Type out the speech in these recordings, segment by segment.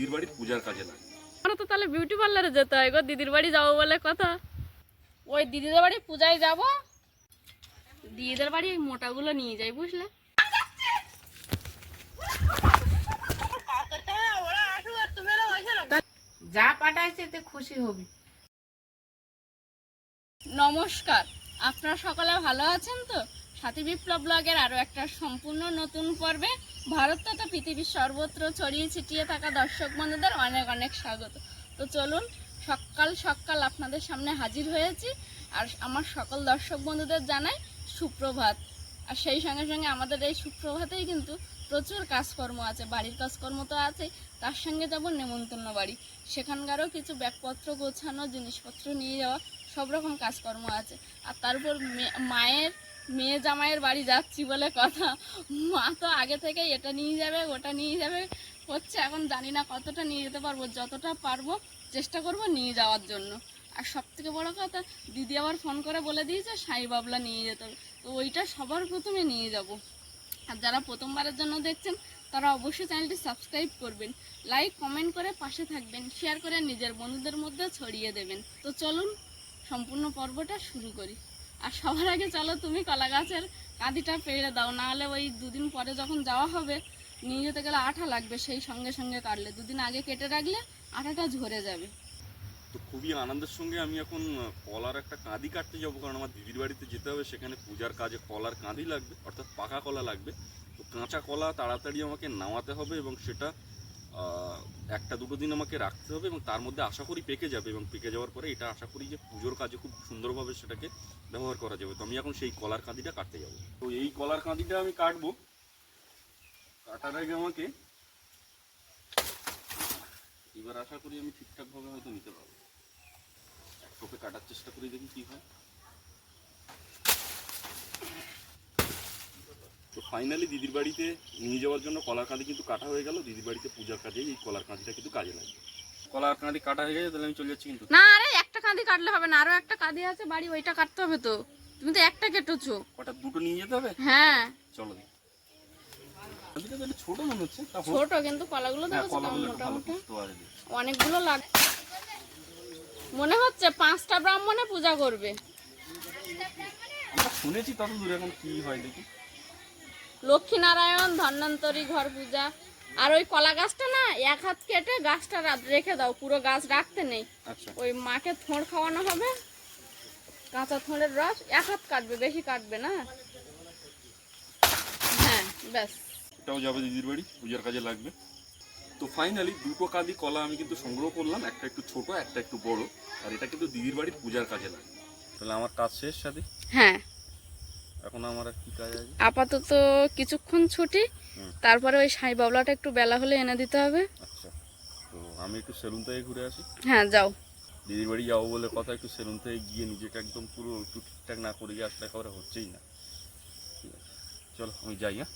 দিদির বাড়ির পূজার কাজে লাগে। আমরা তো তাহলে বিউটি পার্লারে যেতে হয় গো, দিদির বাড়ি যাব বলে কথা। ওই দিদিদের বাড়ি পূজায় যাব। দিদিদের বাড়ি ওই মোটাগুলো নিয়ে যাই বুঝলে। যা পাঠাইছে তে খুশি হবি। নমস্কার, আপনারা সকলে ভালো আছেন তো? সাথী বিপ্লব ব্লগের আরও একটা সম্পূর্ণ নতুন পর্বে ভারত তথা পৃথিবীর সর্বত্র ছড়িয়ে ছিটিয়ে থাকা দর্শক বন্ধুদের অনেক অনেক স্বাগত। তো চলুন, সকাল সকাল আপনাদের সামনে হাজির হয়েছি আর আমার সকল দর্শক বন্ধুদের জানাই সুপ্রভাত। আর সেই সঙ্গে সঙ্গে আমাদের এই সুপ্রভাতেই কিন্তু প্রচুর কাজকর্ম আছে, বাড়ির কাজকর্ম তো আছে তার সঙ্গে যাব নেমন্তন্ন বাড়ি। সেখানকারও কিছু ব্যাগপত্র গোছানো, জিনিসপত্র নিয়ে যাওয়া, সব রকম কাজকর্ম আছে। আর তার উপর মায়ের মেয়ে জামাইয়ের বাড়ি যাচ্ছি বলে কথা। মা তো আগে থেকে এটা নিয়ে যাবে, ওটা নিয়ে যাবে। হচ্ছে এখন জানি না কতটা নিয়ে যেতে পারব, যতটা পারব চেষ্টা করব নিয়ে যাওয়ার জন্য। আর সব থেকে বড়ো কথা, দিদি আবার ফোন করে বলে দিয়েছে, সাই বাবলা নিয়ে যেতে হবে। তো ওইটা সবার প্রথমে নিয়ে যাব। আর যারা প্রথমবারের জন্য দেখছেন, তারা অবশ্যই চ্যানেলটি সাবস্ক্রাইব করবেন, লাইক, কমেন্ট করে পাশে থাকবেন, শেয়ার করে নিজের বন্ধুদের মধ্যে ছড়িয়ে দেবেন। তো চলুন, সম্পূর্ণ পর্বটা শুরু করি। আর সবার আগে চলো তুমি কলা গাছের কাঁদিটা পেড়ে দাও, নাহলে ওই দুদিন পরে যখন যাওয়া হবে, নিয়ে যেতে গেলে আঠা লাগবে, সেই সঙ্গে সঙ্গে কাটলে। দুদিন আগে কেটে রাখলে আঠাটা ঝরে যাবে। তো খুবই আনন্দের সঙ্গে আমি এখন কলার একটা কাঁদি কাটতে যাব, কারণ আমার দিদির বাড়িতে যেতে হবে, সেখানে পূজার কাজে কলার কাঁদি লাগবে, অর্থাৎ পাকা কলা লাগবে। তো কাঁচা কলা তাড়াতাড়ি আমাকে নামাতে হবে এবং সেটা একটা দুটো দিন আমাকে রাখতে হবে এবং তার মধ্যে আশা করি পেকে যাবে এবং পেকে যাওয়ার পরে এটা আশা করি যে পুজোর কাজে খুব সুন্দরভাবে সেটাকে ব্যবহার করা যাবে। তো আমি এখন সেই কলার কাঁদিটা কাটতে যাব। তো এই কলার কাঁদিটা আমি কাটবো। কাটার আগে আমাকে এবার আশা করি আমি ঠিকঠাকভাবে হয়তো নিতে পারব। এক কাটার চেষ্টা করি দেখি কী হয়। তো ফাইনালি দিদির বাড়িতে নিয়ে যাওয়ার জন্য কলার কাঁদি কিন্তু কাটা হয়ে গেল। দিদির বাড়িতে পূজার কাজে এই কলার কাঁদিটা কিন্তু কাজে লাগবে কলার কাঁদি কাটা হয়ে গেছে তাহলে আমি চলে যাচ্ছি কিন্তু। না আরে একটা কাঁদি কাটলে হবে না আরও একটা কাঁদি আছে বাড়ি ওইটা কাটতে হবে তো। তুমি তো একটা কেটেছো। কটা দুটো নিয়ে যেতে হবে? হ্যাঁ। চলো ছোট মনে হচ্ছে ছোট কিন্তু কলাগুলো হ্যাঁ মোটামুটি? অনেকগুলো লাগ মনে হচ্ছে পাঁচটা ব্রাহ্মণে পূজা করবে। শুনেছি তত দূরে এখন কি হয় দেখি। লক্ষ্মীনারায়ণ ধন্বন্তরী ঘর পূজা। আর ওই কলা গাছটা না এক হাত কেটে গাছটা রেখে দাও পুরো গাছ রাখতে নেই। আচ্ছা। ওই মাকে থোঁড় খাওয়ানো হবে। কাঁচা থোঁড়ের রস এক হাত কাটবে বেশি কাটবে না। হ্যাঁ ব্যাস। এটাও যাবে দিদির বাড়ি পূজার কাজে লাগবে। তো ফাইনালি দুটো কাঁদি কলা আমি কিন্তু সংগ্রহ করলাম একটা একটু ছোট একটা একটু বড়। আর এটা কিন্তু দিদির বাড়ির পূজার কাজে লাগবে। তাহলে আমার কাজ শেষ সাথে হ্যাঁ। এখন আমার কি কাজ আছে? আপাতত কিছুক্ষণ ছুটি তারপরে ওই সাই বাবলাটা একটু বেলা হলে এনে দিতে হবে। আচ্ছা তো আমি একটু সেলুন থেকে ঘুরে আসি। হ্যাঁ যাও। দিদির বাড়ি যাব বলে কথা একটু সেলুন থেকে গিয়ে নিজেকে একদম পুরো একটু ঠিকঠাক না করে গিয়ে আসলে একেবারে হচ্ছেই না। চলো আমি যাই হ্যাঁ?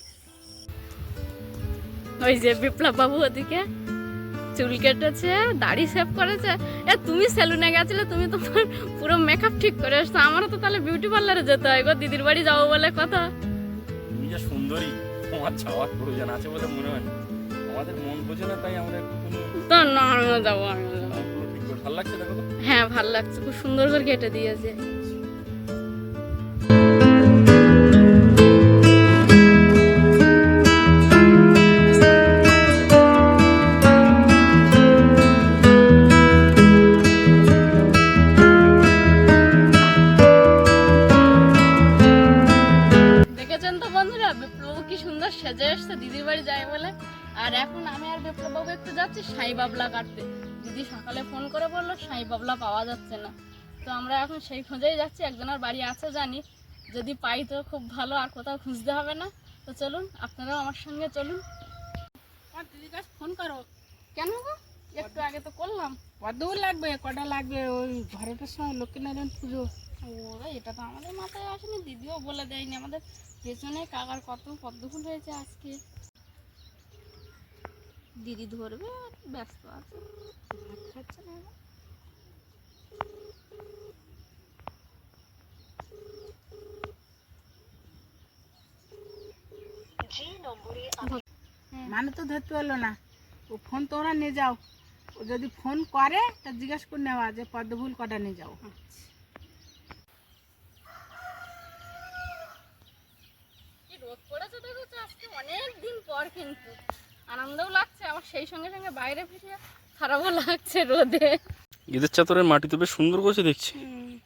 ওই যে বিপ্লব বাবু ওদিকে। চুল কেটেছে দাড়ি সেভ করেছে। এ তুমি সেলুনে গেছিলে তুমি তোমার পুরো মেকআপ ঠিক করে এসছো আমারও তো তাহলে বিউটি পার্লারে যেতে হয় গো দিদির বাড়ি যাব বলে কথা। তুমি যা সুন্দরী তোমার যাওয়ার প্রয়োজন আছে বলে মনে হয় আমাদের মন বোঝে না তাই আমরা তো না যাব যাব। ভালো লাগছে দেখো হ্যাঁ ভালো লাগছে খুব সুন্দর করে কেটে দিয়েছে। যদি পাই তো খুব ভালো আর কোথাও খুঁজতে হবে না। তো চলুন আপনারাও আমার সঙ্গে চলুন। আর দিদির কাছে ফোন করো। কেন গো? একটু আগে তো করলাম। কত লাগবে? কটা লাগবে? ওই ঘরেটার সময় লক্ষ্মীনারায়ণ পুজো। ওরা এটা তো আমাদের মাথায় আসেনি। দিদিও বলে দেয়নি আমাদের। পেছনে কাকার কত পদ্ম ফুল হয়েছে আজকে? দিদি ধরবে আর ব্যস্ত আছে। খাচ্ছে না মানে তো ধরতে পারল না। ও ফোন তো ওরা নিয়ে যাও। ও যদি ফোন করে তা জিজ্ঞেস করে নেওয়া যে পদ্মফুল কটা নিয়ে যাও। অনেক দিন পর কিন্তু। আনন্দও লাগছে আবার সেই সঙ্গে সঙ্গে বাইরে ফিরে খারাপও লাগছে রোদে। ঈদের চাদরের মাটি তো বেশ সুন্দর করেছে দেখছি।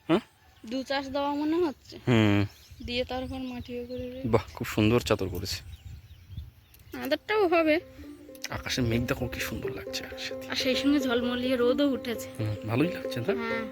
হ্যাঁ? দু চাষ দেওয়া মনে হচ্ছে। হুম। দিয়ে তারপর মাটিও করে বাহ খুব সুন্দর চাদর করেছে আদারটাও হবে। আকাশের মেঘ দেখো কি সুন্দর লাগছে আর সেই সঙ্গে ঝলমলিয়ে রোদও উঠেছে। ভালোই লাগছে না? হ্যাঁ।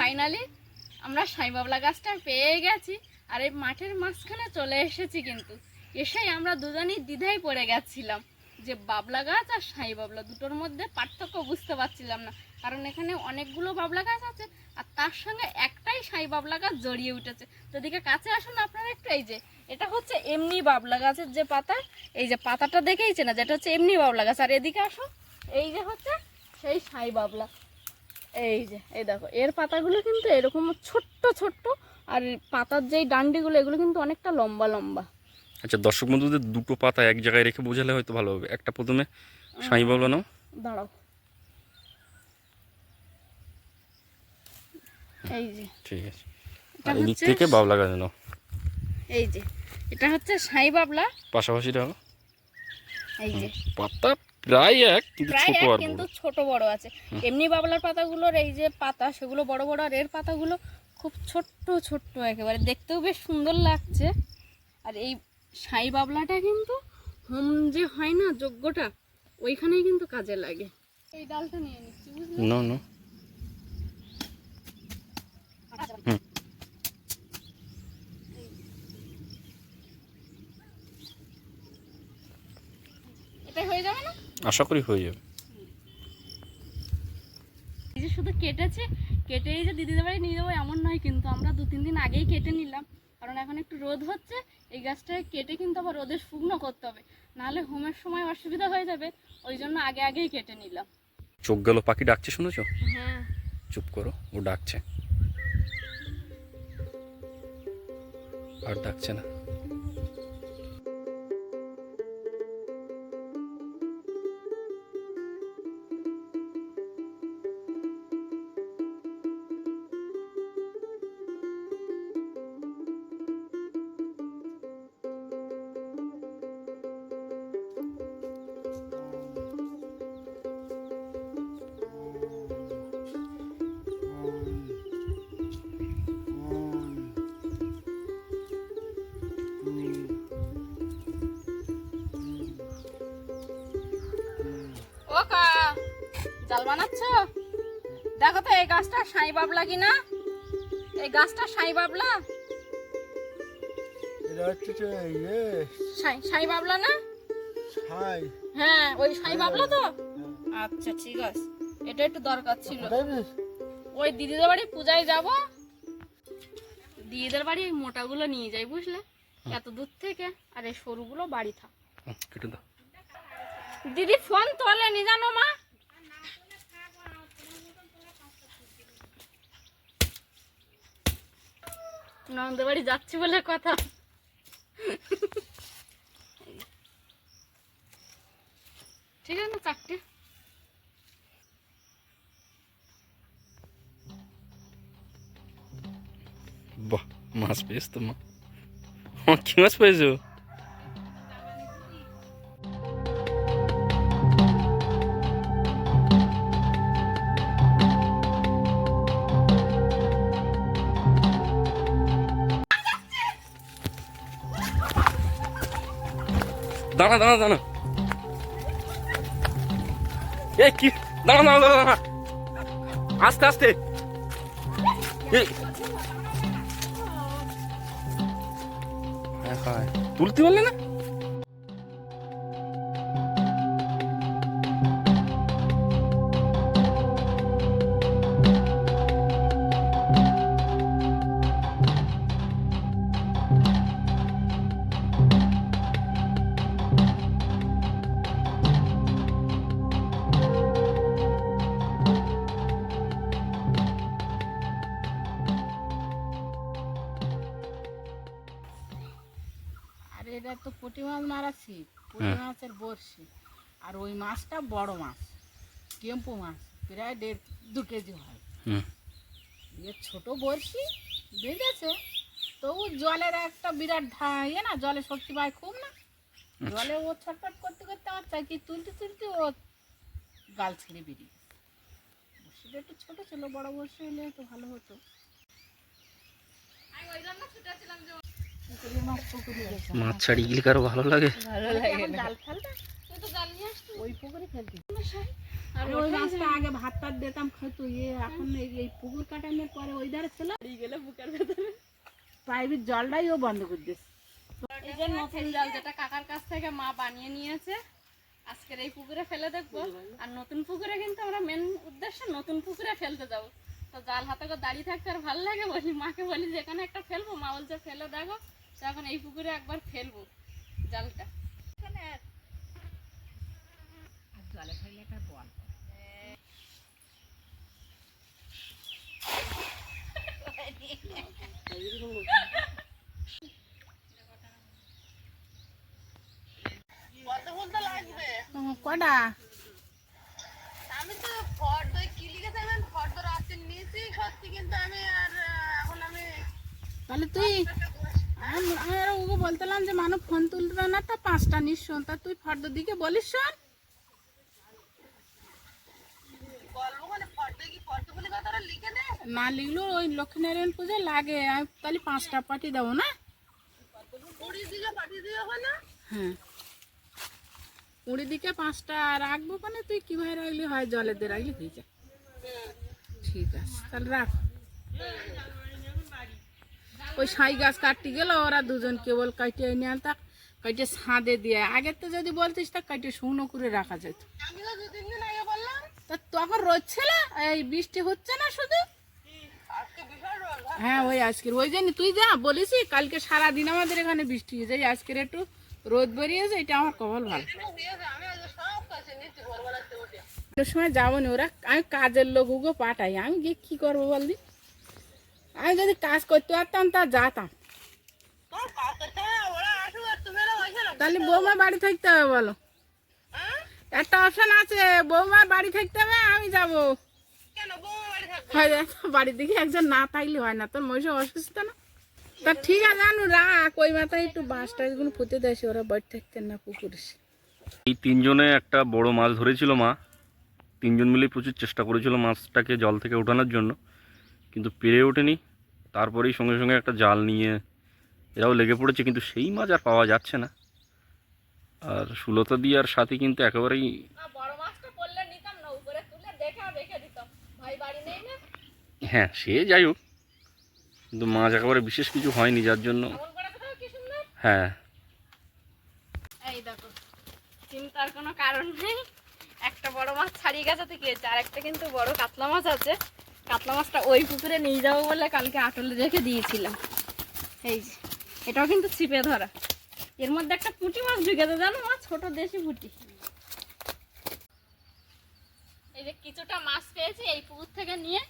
ফাইনালি আমরা সাই বাবলা গাছটা পেয়ে গেছি আর এই মাঠের মাঝখানে চলে এসেছি কিন্তু। এসেই আমরা দুজনই দ্বিধায় পড়ে গেছিলাম যে বাবলা গাছ আর সাই বাবলা দুটোর মধ্যে পার্থক্য বুঝতে পারছিলাম না। কারণ এখানে অনেকগুলো বাবলা গাছ আছে আর তার সঙ্গে একটাই সাই বাবলা গাছ জড়িয়ে উঠেছে। তো দিকে কাছে আসুন আপনারা একটু, এই যে এটা হচ্ছে এমনি বাবলা গাছের যে পাতা, এই যে পাতাটা দেখেইছে না যেটা হচ্ছে এমনি বাবলা গাছ। আর এদিকে আসো এই যে হচ্ছে সেই সাই বাবলা এই যে এই দেখো এর পাতাগুলো কিন্তু এরকম ছোট্ট ছোট্ট আর পাতার যেই ডান্ডিগুলো এগুলো কিন্তু অনেকটা লম্বা লম্বা। আচ্ছা দর্শক বন্ধুদের দুটো পাতা এক জায়গায় রেখে বোঝালে হয়তো ভালো হবে। একটা প্রথমে সাই বাবলা নাও। দাঁড়াও। এই যে। ঠিক আছে। এটা আর এদিক হচ্ছে থেকে বাবলা গাছ নাও। এই যে এটা হচ্ছে সাই বাবলা। পাশাপাশি রাখো এই যে। পাতা প্রায় এক কিন্তু প্রায় ছোট এক আর কিন্তু বড়। ছোট বড় আছে। এমনি বাবলার পাতাগুলোর এই যে পাতা সেগুলো বড় বড় আর এর পাতাগুলো খুব ছোট্ট ছোট্ট একেবারে। দেখতেও বেশ সুন্দর লাগছে। আর এই সাই বাবলাটা কিন্তু হোম যে হয় না যজ্ঞটা ওইখানেই কিন্তু কাজে লাগে। এই ডালটা নিয়ে নিচ্ছি বুঝলি? না না। এটাই হয়ে যাবে না? আশা করি হয়ে যাবে। এই যে শুধু কেটেছে কেটে এই যে দিদিদের বাড়ি নিয়ে যাব এমন নয় কিন্তু আমরা দু তিন দিন আগেই কেটে নিলাম। কারণ এখন একটু রোদ হচ্ছে এই গাছটা কেটে কিন্তু আবার রোদে শুকনো করতে হবে। নাহলে হোমের সময় অসুবিধা হয়ে যাবে ওই জন্য আগে আগেই কেটে নিলাম। চোখ গেল পাখি ডাকছে শুনেছো? হ্যাঁ। চুপ করো ও ডাকছে। আর ডাকছে না। দেখো তো এই গাছটা সাই বাবলা কিনা? এই গাছটা সাই বাবলা? এটা হচ্ছে যে ইয়ে সাই সাই বাবলা না? হ্যাঁ ওই সাই বাবলা তো? আচ্ছা ঠিক আছে। এটা একটু দরকার ছিল। ওই দিদিদের বাড়ি পূজায় যাব। দিদিদের বাড়ি মোটাগুলো নিয়ে যাই বুঝলে? এত দূর থেকে। আর এই সরুগুলো বাড়ি থাক। দিদি ফোন তোলেনি জানো মা? নন্দের বাড়ি যাচ্ছি বলে কথা। ঠিক আছে না চারটে। বাহ, মাছ পেয়েছ তো মা, কি মাছ পেয়েছ? দাঁড়া দাঁড়া দাঁড়া। এই কি? দাঁড়া দাঁড়া দাঁড়া আস্তে আস্তে। তুলতে পারলে না? টেম্পু মাছ প্রায় দেড় দু কেজি হয়। হুম। ছোট বড়শি বেঁধেছে তবু জলের একটা বিরাট ইয়ে না জলে শক্তি পায় খুব না। জলে ও ছটফট করতে করতে আমার চাকি তুলতে তুলতে ও গাল ছেড়ে বেরিয়ে বড়শিটা একটু ছোট ছিল বড় বড়শি হলে একটু ভালো হতো। মাছ গেলে কারও ভালো লাগে? ভালো লাগে জাল ফেলতে তো ওই পুকুরে ফেলতে। ওই মাছটা আগে ভাত টাত দিতাম খেতো ইয়ে এখন এই এই পুকুর কাটানোর পরে ওই ধারে ছিল। গেলে বুকের ভেতরে। পাইপের জলটাই ও বন্ধ করে দিয়েছে। এই যে নতুন জাল যেটা কাকার কাছ থেকে মা বানিয়ে নিয়েছে আজকের এই পুকুরে ফেলে দেখব। আর নতুন পুকুরে কিন্তু আমরা মেন উদ্দেশ্য নতুন পুকুরে ফেলতে যাব। তো জাল হাতে করে দাঁড়িয়ে থাকতে আর ভালো লাগে বলি মাকে বলি যেখানে একটা ফেলব? মা বলছে ফেলে দেখো তো এখন এই পুকুরে একবার ফেলব জালটা। আর জলে ফেলে একটা বল। কটা? আমি তো ফর্দ কিলিকে যাবেন ফর্দ রাতে নিয়েছি সত্যি কিন্তু আমি আর এখন আমি তাহলে তুই আমি আর ওকে বলতেলাম যে মানুষ ফোন তুলবে না তা পাঁচটা নিঃশোন তা তুই ফর্দ দিকে বলিস শোন বলব মানে ফর্দ কি ফর্দ বলে কথাটা লিখে দে না লিখলেও ওই লক্ষ্মীনারায়ণ পুজো লাগে, আমি তাহলে পাঁচটা পাঠিয়ে দেবো না? হ্যাঁ। কুড়ি দিকে পাঁচটা রাখব মানে তুই কীভাবে রাখলি, হয় জলে দিয়ে রাখলি ঠিক আছে, তাহলে রাখ। ওই সাই গাছ কাটতে গেল, ওরা দুজন কেবল কাটিয়ে এনে আনতা কাটিয়ে ছাদে দিয়ে আগের তো যদি বলতিস তা কাটিয়ে শুকনো করে রাখা যেত। তো তখন রোদ ছিল এই বৃষ্টি হচ্ছে না শুধু? হ্যাঁ ওই আজকের ওই জন্য তুই যা বলিস কালকে সারাদিন আমাদের এখানে বৃষ্টি হয়ে যায় আজকের একটু রোদ বেরিয়েছে এটা আমার কবল ভালো। হয়েছে ওই সময় যাব না ওরা। আমি কাজের লোক উগো পাঠাই। আমি গিয়ে কী করব বলদি আমি যদি কাজ করতে পারতাম তা যেতাম। তাহলে বৌমা বাড়ি থাকতে হবে বলো? একটা অপশন আছে বৌমার বাড়ি থাকতে হবে আমি যাব। বাড়ির দিকে একজন না থাকলে হয় না তোর মহিষা অসুস্থ না? তা ঠিক আছে জানু রাখ ওই মাথায় একটু বাঁশ টাছগুলো পুঁতে দেয় ওরা বাড়ি থাকতেন না পুকুরে এই তিনজনে একটা বড় মাছ ধরেছিল মা। তিনজন মিলেই প্রচুর চেষ্টা করেছিল মাছটাকে জল থেকে ওঠানোর জন্য কিন্তু পেরে ওঠেনি। তারপরেই সঙ্গে সঙ্গে একটা জাল নিয়ে এরাও লেগে পড়েছে কিন্তু সেই মাছ আর পাওয়া যাচ্ছে না। আর সুলতা দিয়ে আর সাথে কিন্তু একেবারেই হ্যাঁ সে যাই হোক। কিন্তু মাছ একেবারে বিশেষ কিছু হয়নি যার জন্য হ্যাঁ। এই দেখো চিন্তার কোনো কারণ নেই। একটা বড় মাছ ছাড়িয়ে গেছে তো কি আর একটা কিন্তু বড় কাতলা মাছ আছে। কাতলা মাছটা ওই পুকুরে নিয়ে যাব বলে কালকে আটলে রেখে দিয়েছিলাম। এই যে এটাও কিন্তু ছিপে ধরা। এর মধ্যে একটা পুঁটি মাছ ঢুকেছে জানো মাছ ছোট দেশি পুঁটি। এই যে কিছুটা মাছ পেয়েছি এই পুকুর থেকে নিয়ে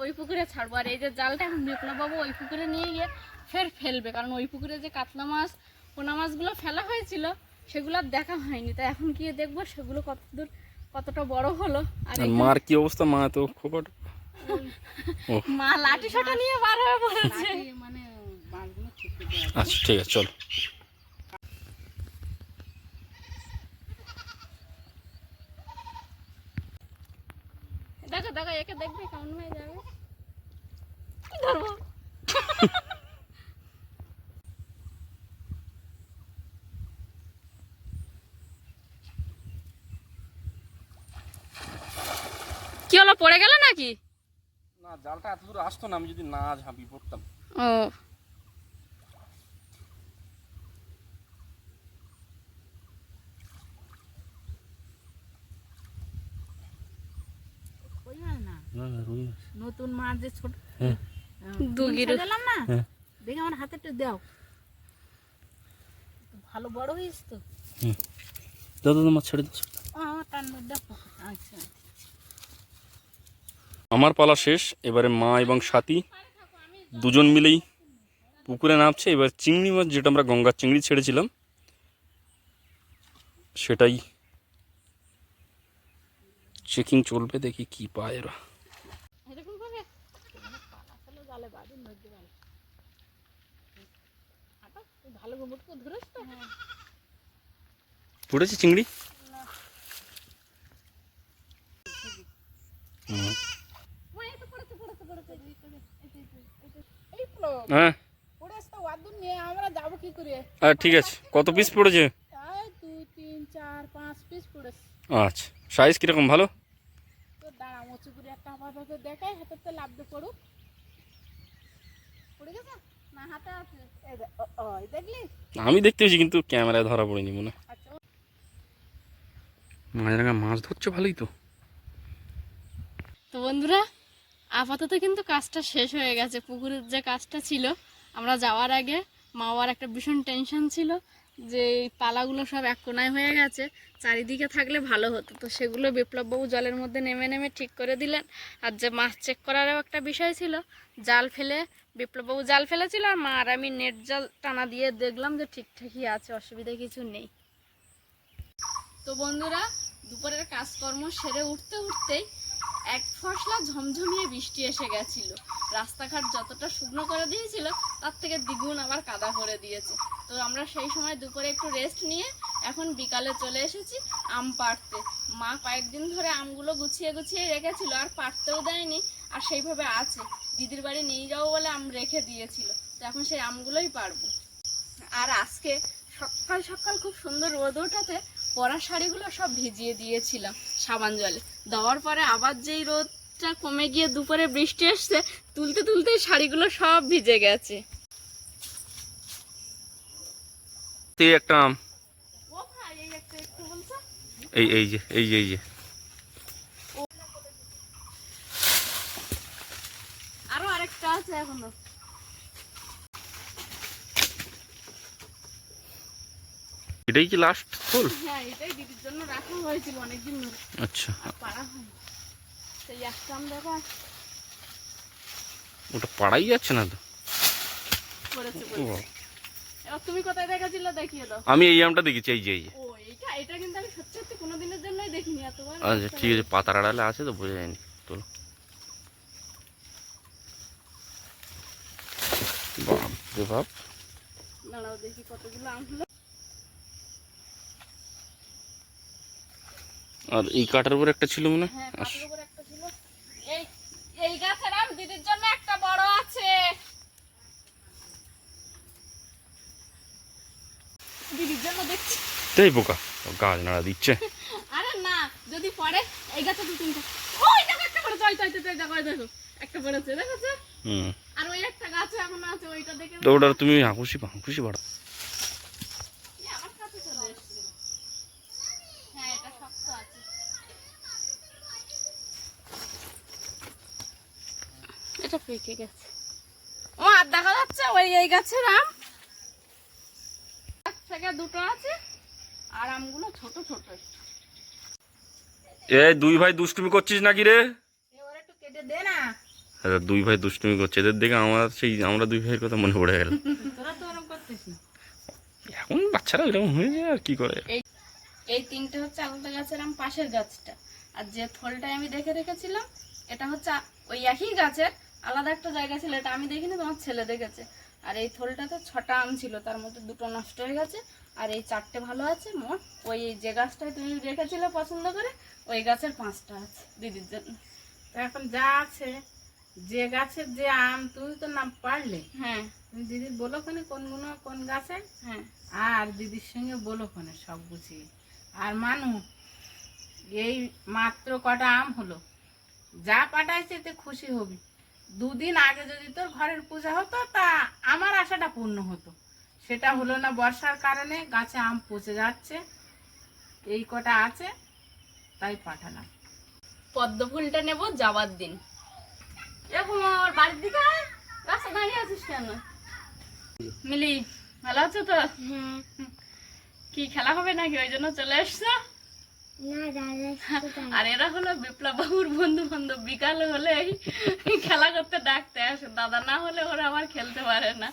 ওই পুকুরে ছাড়বো। আর এই যে জালটা এখন বিপ্লববাবু ওই পুকুরে নিয়ে গিয়ে ফের ফেলবে কারণ ওই পুকুরে যে কাতলা মাছ পোনা মাছগুলো ফেলা হয়েছিল সেগুলো আর দেখা হয়নি। তাই এখন গিয়ে দেখব সেগুলো কতদূর কতটা বড় হলো। আর মার কি অবস্থা? মা তো খোকট মা লাঠি সাটা নিয়ে বার হয়ে পড়েছে। মানে আচ্ছা ঠিক আছে চলো। দেখো দেখো একে দেখবে কেমন হয়ে যাবে। ধরবো। কি হলো পড়ে গেল নাকি? না জালটা এত দূর আসতো না আমি যদি না ঝাঁপি পড়তাম। ও ওই হয় না না না রুই নতুন মাছ যে ছোট হ্যাঁ। না? হ্যাঁ। দেখে আমার হাতে একটু দাও। ভালো বড় হয়েছে তো। দাদা তোমার ছেড়ে দাও। আমার টানবে দেখো আচ্ছা। আমার পালা শেষ এবারে মা এবং সাথী দুজন মিলেই পুকুরে নামছে। এবার চিংড়ি মাছ যেটা আমরা গঙ্গার চিংড়ি ছেড়েছিলাম সেটাই। চেকিং চলবে দেখি কি পায় এরা এরকম করে আসলে জালে বাদি নদী ভালো হাঁটো তুই ভালো ঘুমুটকু ধরেছ তো পড়েছে চিংড়ি হ্যাঁ। আর ঠিক আছে। কত পিস পড়েছে? আচ্ছা সাইজ কীরকম ভালো? দেখাই হাতের তো লাভ পড়ুক। পড়ে গেছে? আমি দেখতে পেয়েছি কিন্তু ক্যামেরায় ধরা পড়েনি মনে আচ্ছা মাঝরাঙা মাছ ধরছে ভালোই তো। তো বন্ধুরা আপাতত কিন্তু কাজটা শেষ হয়ে গেছে। পুকুরের যে কাজটা ছিল আমরা যাওয়ার আগে মাওয়ার একটা ভীষণ টেনশন ছিল যে এই পালাগুলো সব এক কোনায় হয়ে গেছে চারিদিকে থাকলে ভালো হতো। তো সেগুলো বিপ্লববাবু জলের মধ্যে নেমে নেমে ঠিক করে দিলেন। আর যে মাছ চেক করারও একটা বিষয় ছিল জাল ফেলে বিপ্লববাবু জাল ফেলেছিল আর মা আর আমি নেট জাল টানা দিয়ে দেখলাম যে ঠিকঠাকই আছে, অসুবিধা কিছু নেই। তো বন্ধুরা, দুপুরের কাজকর্ম সেরে উঠতে উঠতেই এক ফসলা ঝমঝমিয়ে বৃষ্টি এসে গেছিল। রাস্তাঘাট যতটা শুকনো করে দিয়েছিল, তার থেকে দ্বিগুণ আবার কাদা করে দিয়েছে। তো আমরা সেই সময় দুপুরে একটু রেস্ট নিয়ে এখন বিকালে চলে এসেছি আম পাড়তে। মা কয়েকদিন ধরে আমগুলো গুছিয়ে গুছিয়ে রেখেছিল, আর পাড়তেও দেয়নি, আর সেইভাবে আছে। দিদির বাড়ি নিয়ে যাব বলে আম রেখে দিয়েছিল, তো এখন সেই আমগুলোই পারব আর আজকে সকাল সকাল খুব সুন্দর রোদ ওঠাতে পরা শাড়িগুলো সব ভিজিয়ে দিয়েছিলাম, সাবান জলে। দেওয়ার পরে আবার যেই রোদটা কমে গিয়ে দুপুরে বৃষ্টি এসছে তুলতে তুলতে শাড়িগুলো সব ভিজে গেছে। একটা আম। ও ভাই এই একটা একটু বলছো? এই এই যে এই যে এই যে। আরও আরেকটা আছে এখনও। এটাই কি লাস্ট ফুল? হ্যাঁ এটাই দিদির জন্য রাখা হয়েছিল অনেকদিন ধরে। আচ্ছা। পাড়া হয়নি। সেই একটা আম দেখো। ওটা পাড়াই যাচ্ছে না তো? করেছে ও, এবার তুমি কোথায় দেখেছিলে দেখিয়ে দাও। আমি এই আমটা দেখেছি এই যে এই যে। ও এইটা এটা কিন্তু আমি সত্যি সত্যি কোনোদিনের জন্যই দেখিনি এতবার আচ্ছা ঠিক আছে পাতার আড়ালে আছে তো বোঝা যায়নি। তোলো। বাপ রে বাপ। দাঁড়াও দেখি কতগুলো আম হলো। আর এই কাটার উপর একটা ছিল মনে হয়? কাঠের উপর একটা ছিল। এই গাছের আম দিদির জন্য একটা বড় আছে। দিদির জন্য দেখছি। তাই পোকা গাছ নাড়া দিচ্ছে। আরে না যদি পড়ে এই গাছে দু তিনটা। ওই দেখো একটা পড়েছে ওই তো ওই তো, দেখো দেখো একটা পড়েছে দেখেছ? হুম। আর ওই একটা গাছে এখন আছে ওইটা দেখে তো ওটা তুমি হাঁকুশি হাঁকুশি বাড়া এ, আমার কাছে চলে এসেছে হ্যাঁ এটা শক্ত আছে এটা পেকে গেছে। ও আর দেখা যাচ্ছে ওই এই গাছের আম। এক থেকে দুটো আছে আর আমগুলো ছোট ছোট। একটু। এ দুই ভাই দুষ্টুমি করছিস নাকি রে? একটু কেটে দে না। দুই ভাই দুষ্টুমি করছে। এদের দেখে আমার সেই আমরা দুই ভাইয়ের কথা মনে পড়ে গেল। এখন বাচ্চারা এরকম হয়ে যায় আর কি করে? এই তিনটে হচ্ছে আলাদা গাছের আম পাশের গাছটা। আর যে থলটায় আমি দেখে রেখেছিলাম এটা হচ্ছে ওই একই গাছের আলাদা একটা জায়গা ছিল এটা আমি দেখিনি তোমার ছেলে দেখেছে। আর এই থলটাতে ছটা আম ছিল তার মধ্যে দুটো নষ্ট হয়ে গেছে আর এই চারটে ভালো আছে মোট ওই যে গাছটায় তুমি রেখেছিলে পছন্দ করে ওই গাছের পাঁচটা আছে দিদির জন্য। তো এখন যা আছে যে গাছের যে আম তুমি তো নাম পারলে। হ্যাঁ। তুমি দিদি বলো কোনে কোনগুলো কোন গাছে? হ্যাঁ। আর দিদির সঙ্গে বলো কোনে সব গুছিয়ে আর মানু এই মাত্র কটা আম হলো। যা পাঠাইছে এতে খুশি হবি। দুদিন আগে যদি তোর ঘরের পূজা হতো তা আমার আশাটা পূর্ণ হতো। সেটা হলো না বর্ষার কারণে গাছে আম পচে যাচ্ছে এই কটা আছে তাই পাঠালাম। পদ্ম ফুলটা নেব যাবার দিন। এরকম আমার বাড়ির দিকে। রাস্তা দাঁড়িয়ে আছিস কেন? মিলি ভালো আছো তো? কি খেলা হবে নাকি? ওই জন্য চলে এসছো? আর এরা হলো বিপ্লব বাবুর বন্ধু বান্ধব বিকাল হলে খেলা করতে ডাকতে আসে। দাদা না হলে ওরা আবার খেলতে পারে না।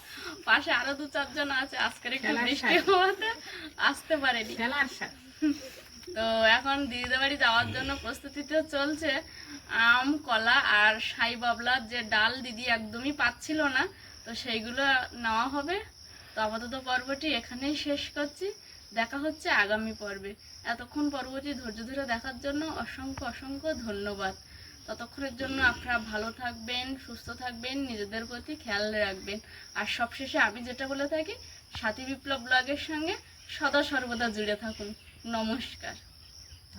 পাশে আরও দু চারজন আছে। আজকের একটু বৃষ্টি হওয়াতে আসতে পারেনি। খেলার তো এখন দিদিদের বাড়ি যাওয়ার জন্য প্রস্তুতিটা চলছে। আম কলা আর সাই বাবলার যে ডাল দিদি একদমই পাচ্ছিল না তো সেইগুলো নেওয়া হবে। তো আপাতত পর্বটি এখানেই শেষ করছি। দেখা হচ্ছে আগামী পর্বে। এতক্ষণ পর্বটি ধৈর্য ধরে দেখার জন্য অসংখ্য অসংখ্য ধন্যবাদ। ততক্ষণের জন্য আপনারা ভালো থাকবেন, সুস্থ থাকবেন, নিজেদের প্রতি খেয়াল রাখবেন। আর সবশেষে আমি যেটা বলে থাকি, সাথী বিপ্লব ব্লগের সঙ্গে সদা সর্বদা জুড়ে থাকুন। নমস্কার।